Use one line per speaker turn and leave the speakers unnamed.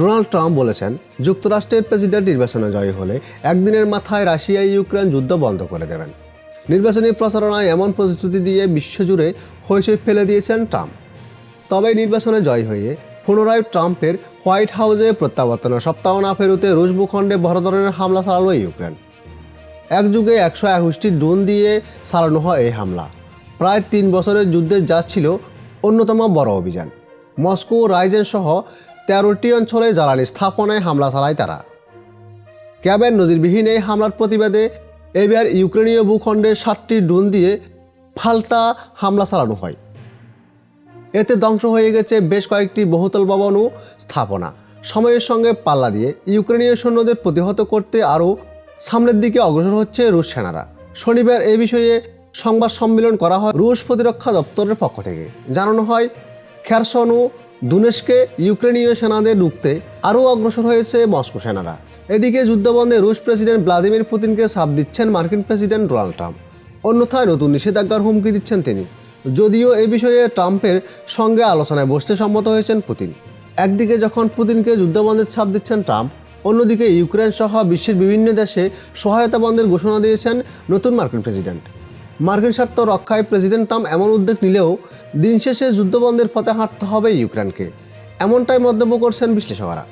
Donald Trump বলেছেন, যুক্তরাষ্ট্রের president নির্বাচনে জয়ী হলে একদিনের মাথায় রাশিয়া, ইউক্রেন যুদ্ধ বন্ধ করে দেবেন। নির্বাচনী প্রচারণায় এমন প্রতিশ্রুতি দিয়ে বিশ্বজুড়ে হইচই ফেলে দিয়েছেন ট্রাম্প। তবে নির্বাচনে জয় হয়ে পুনরায় ট্রাম্পের হোয়াইট হাউসে প্রত্যাবর্তনের সপ্তাহ না ফেরুতে রুশ ভূখণ্ডে বড় ধরনের হামলা চালালো ইউক্রেন। এক যুগে একশো একুশটি ড্রোন দিয়ে চালানো হয় এই হামলা। প্রায় তিন বছরের যুদ্ধে যা ছিল অন্যতম বড় অভিযান। মস্কো রাইজেন সহ তেরোটি অঞ্চলে জ্বালানি স্থাপনায় হামলা চালায় তারা। ক্যাবের নজিরবিহীন এই হামলার প্রতিবাদে এবার ইউক্রেনীয় ভূখণ্ডে সাতটি ড্রোন দিয়ে ফাল্টা হামলা চালানো হয়। এতে ধ্বংস হয়ে গেছে বেশ কয়েকটি বহুতল ভবন ও স্থাপনা। সময়ের সঙ্গে পাল্লা দিয়ে ইউক্রেনীয় সৈন্যদের প্রতিহত করতে আরও সামনের দিকে অগ্রসর হচ্ছে রুশ সেনারা। শনিবার এ বিষয়ে সংবাদ সম্মেলন করা হয় রুশ প্রতিরক্ষা দপ্তরের পক্ষ থেকে। জানানো হয়, খেরসন ও দুনেশকে ইউক্রেনীয় সেনাদের রুখতে আরও অগ্রসর হয়েছে মস্কো সেনারা। এদিকে যুদ্ধবন্ধে রুশ প্রেসিডেন্ট ভ্লাদিমির পুতিনকে চাপ দিচ্ছেন মার্কিন প্রেসিডেন্ট ডোনাল্ড ট্রাম্প। অন্যথায় নতুন নিষেধাজ্ঞার হুমকি দিচ্ছেন তিনি। যদিও এ বিষয়ে ট্রাম্পের সঙ্গে আলোচনায় বসতে সম্মত হয়েছেন পুতিন। একদিকে যখন পুতিনকে যুদ্ধবন্ধের ছাপ দিচ্ছেন ট্রাম্প, অন্যদিকে ইউক্রেন সহ বিশ্বের বিভিন্ন দেশে সহায়তা বন্ধের ঘোষণা দিয়েছেন নতুন মার্কিন প্রেসিডেন্ট। মার্কিন স্বার্থ রক্ষায় প্রেসিডেন্ট ট্রাম্প এমন উদ্যোগ নিলেও দিন শেষে যুদ্ধবন্ধের পথে হাঁটতে হবে ইউক্রেনকে। এমনটাই মন্তব্য করছেন বিশ্লেষকরা।